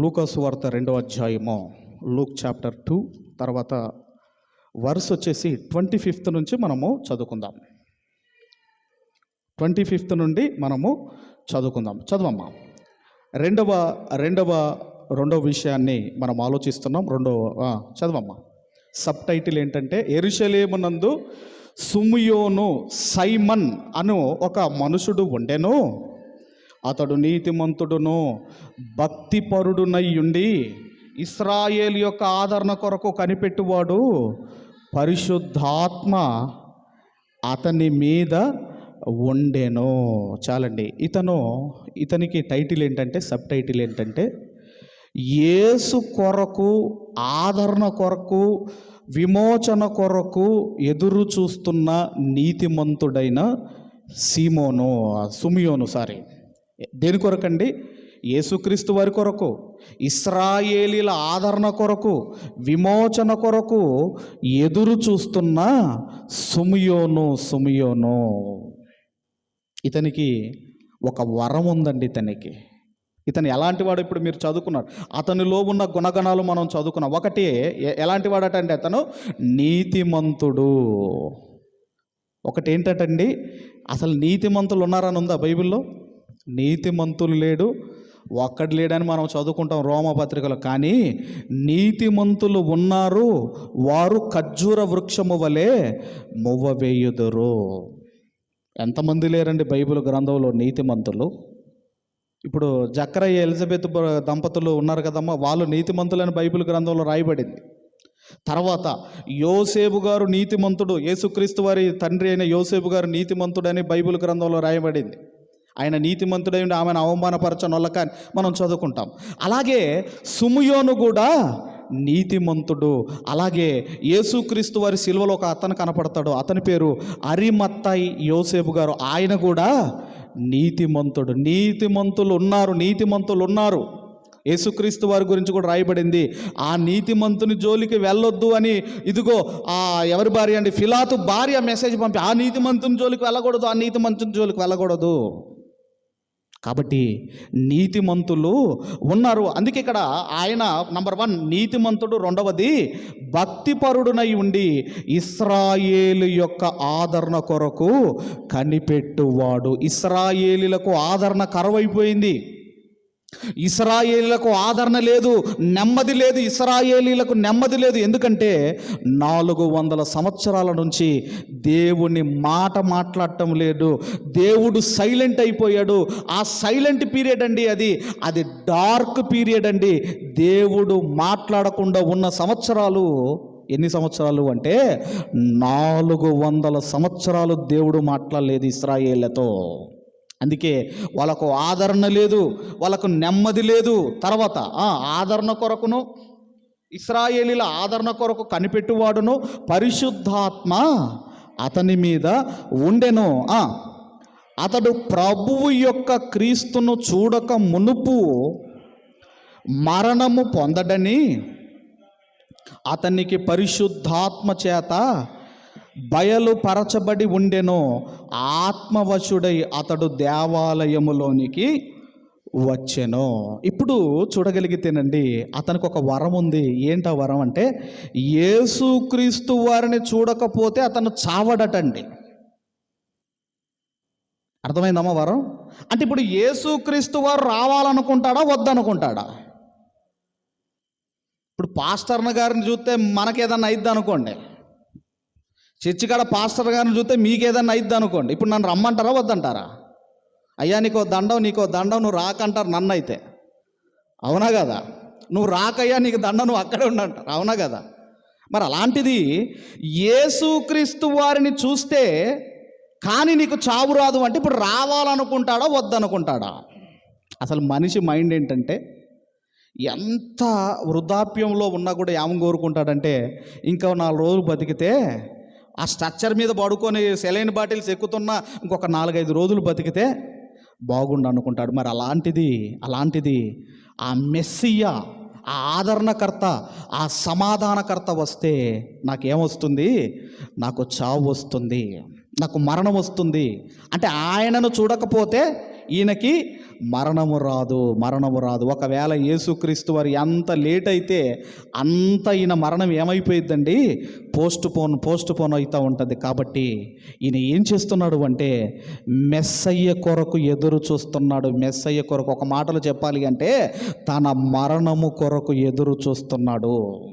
లూకాసు వార్త రెండవ అధ్యాయము లూక్ చాప్టర్ టూ తర్వాత వర్స్ వచ్చేసి ట్వంటీ ఫిఫ్త్ నుంచి మనము చదువుకుందాం. ట్వంటీ ఫిఫ్త్ నుండి మనము చదువుకుందాం. చదవమ్మా. రెండవ రెండవ రెండవ విషయాన్ని మనం ఆలోచిస్తున్నాం. రెండవ చదవమ్మా. సబ్ టైటిల్ ఏంటంటే ఎరుషలేమునందు సుమియోను సైమన్ అను ఒక మనుషుడు ఉండెను. అతడు నీతిమంతుడును భక్తిపరుడునై ఉండి ఇస్రాయేల్ యొక్క ఆదరణ కొరకు కనిపెట్టువాడు పరిశుద్ధాత్మ అతని మీద ఉండెను. చాలండి. ఇతను ఇతనికి టైటిల్ ఏంటంటే సబ్ టైటిల్ ఏంటంటే యేసు కొరకు ఆదరణ కొరకు విమోచన కొరకు ఎదురు చూస్తున్న నీతిమంతుడైన సీమోను సుమియోను సారీ. దేని కొరకండి? యేసుక్రీస్తు వారి కొరకు ఇస్రాయేలీల ఆదరణ కొరకు విమోచన కొరకు ఎదురు చూస్తున్న సుమియోను సుమియోను. ఇతనికి ఒక వరం ఉందండి ఇతనికి. ఇతను ఎలాంటి వాడు ఇప్పుడు మీరు చదువుకున్నారు? అతనిలో ఉన్న గుణగణాలు మనం చదువుకున్నాం. ఒకటి ఎలాంటి వాడటండి అతను? నీతిమంతుడు. ఒకటి ఏంటంటండి అసలు నీతిమంతులు ఉన్నారని ఉందా బైబిల్లో? నీతిమంతులు లేడు ఒక్కడు లేడని మనం చదువుకుంటాం రోమపత్రికలో. కానీ నీతిమంతులు ఉన్నారు వారు ఖర్జూర వృక్షము వలె మువ్వవేయుదురు ఎంతమంది లేరండి బైబిల్ గ్రంథంలో నీతిమంతులు? ఇప్పుడు జక్రయ్య ఎలిజబెత్ దంపతులు ఉన్నారు కదమ్మా వాళ్ళు నీతిమంతులని బైబిల్ గ్రంథంలో రాయబడింది. తర్వాత యోసేపు గారు నీతిమంతుడు యేసుక్రీస్తు వారి తండ్రి అయిన యోసేపు గారు నీతిమంతుడని బైబిల్ గ్రంథంలో రాయబడింది. ఆయన నీతిమంతుడై ఉండి ఆమెను కానీ మనం చదువుకుంటాం. అలాగే సుముయోను కూడా నీతిమంతుడు. అలాగే యేసుక్రీస్తు వారి సిలువలో ఒక అతను కనపడతాడు. అతని పేరు అరిమత్తాయి యోసేపు గారు. ఆయన కూడా నీతిమంతుడు. నీతిమంతులు ఉన్నారు నీతిమంతులు ఉన్నారు. యేసుక్రీస్తు వారి గురించి కూడా రాయబడింది. ఆ నీతిమంతుని జోలికి వెళ్ళొద్దు అని ఇదిగో ఆ ఎవరి భార్య అండి? ఫిలాతు భార్య మెసేజ్ పంపి ఆ నీతిమంతుని జోలికి వెళ్ళకూడదు ఆ నీతిమంతుని జోలికి వెళ్ళకూడదు. కాబట్టి నీతిమంతులు ఉన్నారు. అందుకే ఇక్కడ ఆయన నంబర్ వన్ నీతిమంతుడు రెండవది భక్తిపరుడునై ఉండి ఇస్రాయేలు యొక్క ఆదరణ కొరకు కనిపెట్టువాడు. ఇస్రాయేలీలకు ఆదరణ కరువైపోయింది. ఇస్రాయేలీలకు ఆదరణ లేదు నెమ్మది లేదు ఇస్రాయేలీలకు నెమ్మది లేదు. ఎందుకంటే నాలుగు వందల సంవత్సరాల నుంచి దేవుని మాట మాట్లాడటం లేదు. దేవుడు సైలెంట్ అయిపోయాడు. ఆ సైలెంట్ పీరియడ్ అండి అది. అది డార్క్ పీరియడ్ అండి. దేవుడు మాట్లాడకుండా ఉన్న సంవత్సరాలు ఎన్ని సంవత్సరాలు అంటే నాలుగు వందల సంవత్సరాలు దేవుడు మాట్లాడలేదు ఇస్రాయేళ్ళతో అందుకే వాళ్ళకు ఆదరణ లేదు వాళ్ళకు నెమ్మది లేదు. తర్వాత ఆదరణ కొరకును ఇస్రాయేలీల ఆదరణ కొరకు కనిపెట్టువాడును పరిశుద్ధాత్మ అతని మీద ఉండెను. అతడు ప్రభువు యొక్క క్రీస్తును చూడక మునుపు మరణము పొందడని అతనికి పరిశుద్ధాత్మ చేత బయలుపరచబడి ఉండెను. ఆత్మవశుడై అతడు దేవాలయములోనికి వచ్చెను. ఇప్పుడు చూడగలిగితేనండి అతనికి ఒక వరం ఉంది. ఏంటా వరం అంటే యేసుక్రీస్తు వారిని చూడకపోతే అతను చావడటండి. అర్థమైందమ్మా వరం? అంటే ఇప్పుడు యేసుక్రీస్తు వారు రావాలనుకుంటాడా వద్దనుకుంటాడా? ఇప్పుడు పాస్టర్న గారిని చూస్తే మనకేదన్నా అయిద్ది అనుకోండి. చర్చి కాడ పాస్టర్ గారిని చూస్తే మీకేదన్నా అయిద్ది అనుకోండి ఇప్పుడు నన్ను రమ్మంటారా వద్దంటారా? అయ్యా నీకో దండం నీకో దండం నువ్వు రాకంటారు నన్ను అయితే అవునా కదా? నువ్వు రాకయ్యా నీకు దండ నువ్వు అక్కడే ఉండంటారు. అవునా కదా? మరి అలాంటిది యేసుక్రీస్తు వారిని చూస్తే కానీ నీకు చావు రాదు అంటే ఇప్పుడు రావాలనుకుంటాడా వద్దనుకుంటాడా? అసలు మనిషి మైండ్ ఏంటంటే ఎంత వృద్ధాప్యంలో ఉన్నా కూడా ఏమని కోరుకుంటాడంటే ఇంకా నాలుగు రోజులు బతికితే ఆ స్ట్రక్చర్ మీద పడుకొని సెలైన్ బాటిల్స్ ఎక్కుతున్నా ఇంకొక నాలుగైదు రోజులు బతికితే బాగుండు అనుకుంటాడు. మరి అలాంటిది అలాంటిది ఆ మెస్సియా ఆ ఆదరణకర్త ఆ సమాధానకర్త వస్తే నాకేమొస్తుంది? నాకు చావు వస్తుంది. నాకు మరణం వస్తుంది. అంటే ఆయనను చూడకపోతే ఈయనకి మరణము రాదు మరణము రాదు. ఒకవేళ యేసుక్రీస్తు వారు ఎంత లేట్ అయితే అంత ఈయన మరణం ఏమైపోయిద్దండి? పోస్ట్ పోన్ పోస్ట్ పోన్ అవుతూ ఉంటుంది. కాబట్టి ఈయన ఏం చేస్తున్నాడు అంటే మెస్సయ్య కొరకు ఎదురు చూస్తున్నాడు. మెస్సయ్య కొరకు ఒక మాటలో చెప్పాలి అంటే తన మరణము కొరకు ఎదురు చూస్తున్నాడు.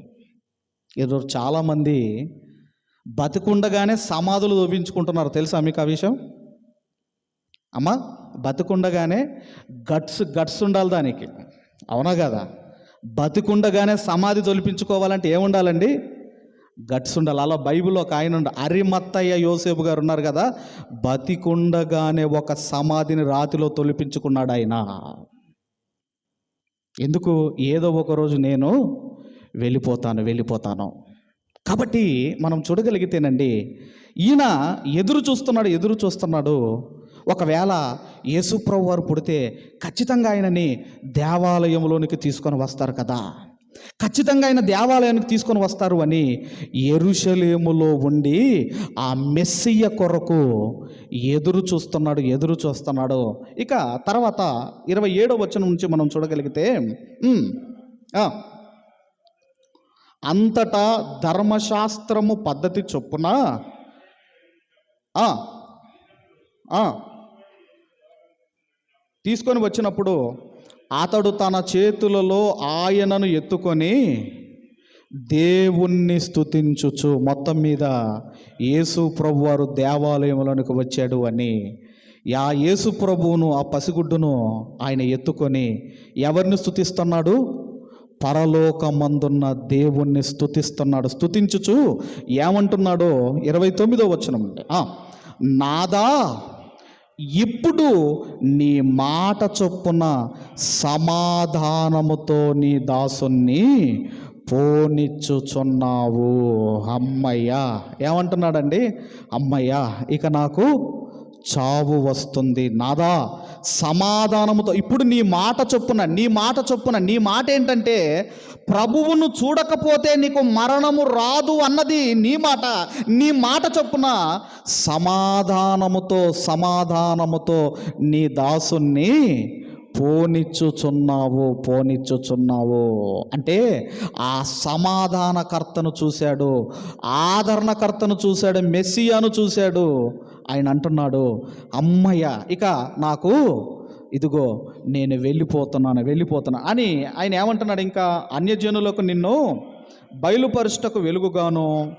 ఎదురు చాలామంది బతికుండగానే సమాధులు తవ్వించుకుంటున్నారు తెలుసా మీకు ఆ విషయం? అమ్మా బతికుండగానే గట్స్ గట్స్ ఉండాలి దానికి. అవునా కదా? బతికుండగానే సమాధి తొలిపించుకోవాలంటే ఏముండాలండి? గట్స్ ఉండాలి. అలా బైబిల్ ఒక ఆయన ఉండ అరిమత్తయ్య యోసేపు గారు ఉన్నారు కదా బతికుండగానే ఒక సమాధిని రాతిలో తొలిపించుకున్నాడు ఆయన. ఎందుకు? ఏదో ఒక రోజు నేను వెళ్ళిపోతాను వెళ్ళిపోతాను. కాబట్టి మనం చూడగలిగితేనండి ఈయన ఎదురు చూస్తున్నాడు ఎదురు చూస్తున్నాడు. ఒకవేళ యేసుప్రభు వారు పుడితే ఖచ్చితంగా ఆయనని దేవాలయంలోనికి తీసుకొని వస్తారు కదా. ఖచ్చితంగా ఆయన దేవాలయానికి తీసుకొని వస్తారు అని ఎరుషలేములో ఉండి ఆ మెస్సియ కొరకు ఎదురు చూస్తున్నాడు ఎదురు చూస్తున్నాడు. ఇక తర్వాత ఇరవై ఏడో వచ్చిన నుంచి మనం చూడగలిగితే అంతటా ధర్మశాస్త్రము పద్ధతి చొప్పున తీసుకొని వచ్చినప్పుడు అతడు తన చేతులలో ఆయనను ఎత్తుకొని దేవుణ్ణి స్థుతించుచు మొత్తం మీద యేసు ప్రభు వారు దేవాలయంలోనికి వచ్చాడు అని ఆ యేసు ప్రభువును ఆ పసిగుడ్డును ఆయన ఎత్తుకొని ఎవరిని స్థుతిస్తున్నాడు పరలోకమందున్న దేవుణ్ణి స్థుతిస్తున్నాడు స్తుతించుచు ఏమంటున్నాడో? ఇరవై తొమ్మిదో వచనం నాదా ఇప్పుడు నీ మాట చొప్పున సమాధానముతో నీ దాసుని పోనిచ్చుచున్నావు. అమ్మయ్యా. ఏమంటున్నాడండి? అమ్మయ్యా ఇక నాకు చావు వస్తుంది. నాదా సమాధానముతో. ఇప్పుడు నీ మాట చొప్పున నీ మాట చొప్పున నీ మాట ఏంటంటే ప్రభువును చూడకపోతే నీకు మరణము రాదు అన్నది నీ మాట. నీ మాట చొప్పున సమాధానముతో సమాధానముతో నీ దాసుని పోనిచ్చుచున్నావు పోనిచ్చుచున్నావు. అంటే ఆ సమాధానకర్తను చూశాడు ఆదరణకర్తను చూశాడు మెస్సియాను చూశాడు ఆయన అంటున్నాడు అమ్మయ్య ఇక నాకు ఇదిగో నేను వెళ్ళిపోతున్నాను వెళ్ళిపోతున్నా అని ఆయన ఏమంటున్నాడు ఇంకా అన్యజనులకు నిన్ను బయలుపరుష్టకు వెలుగుగాను.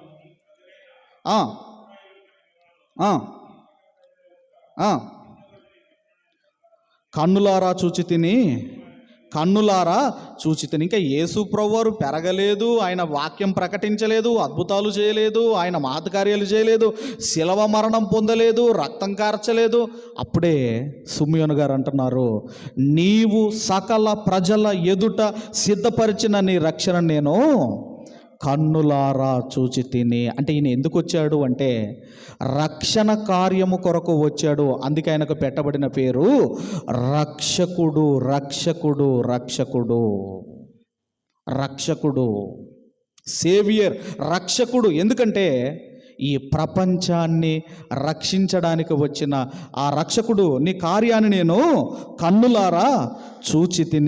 కన్నులారా చూచి తిని కన్నులారా చూచి ఇంకా యేసు ప్రవ్వారు పెరగలేదు ఆయన వాక్యం ప్రకటించలేదు అద్భుతాలు చేయలేదు ఆయన మాతకార్యాలు చేయలేదు శిలవ మరణం పొందలేదు రక్తం కార్చలేదు. అప్పుడే సుమ్యోన్ గారు అంటున్నారు నీవు సకల ప్రజల ఎదుట సిద్ధపరిచిన నీ రక్షణ నేను కన్నులారా చూచి తిని. అంటే ఈయన ఎందుకు వచ్చాడు అంటే రక్షణ కార్యము కొరకు వచ్చాడు. అందుకే ఆయనకు పెట్టబడిన పేరు రక్షకుడు రక్షకుడు రక్షకుడు. రక్షకుడు. సేవియర్ రక్షకుడు. ఎందుకంటే ఈ ప్రపంచాన్ని రక్షించడానికి వచ్చిన ఆ రక్షకుడు. నీ కార్యాన్ని నేను కన్నులారా చూచి తిని.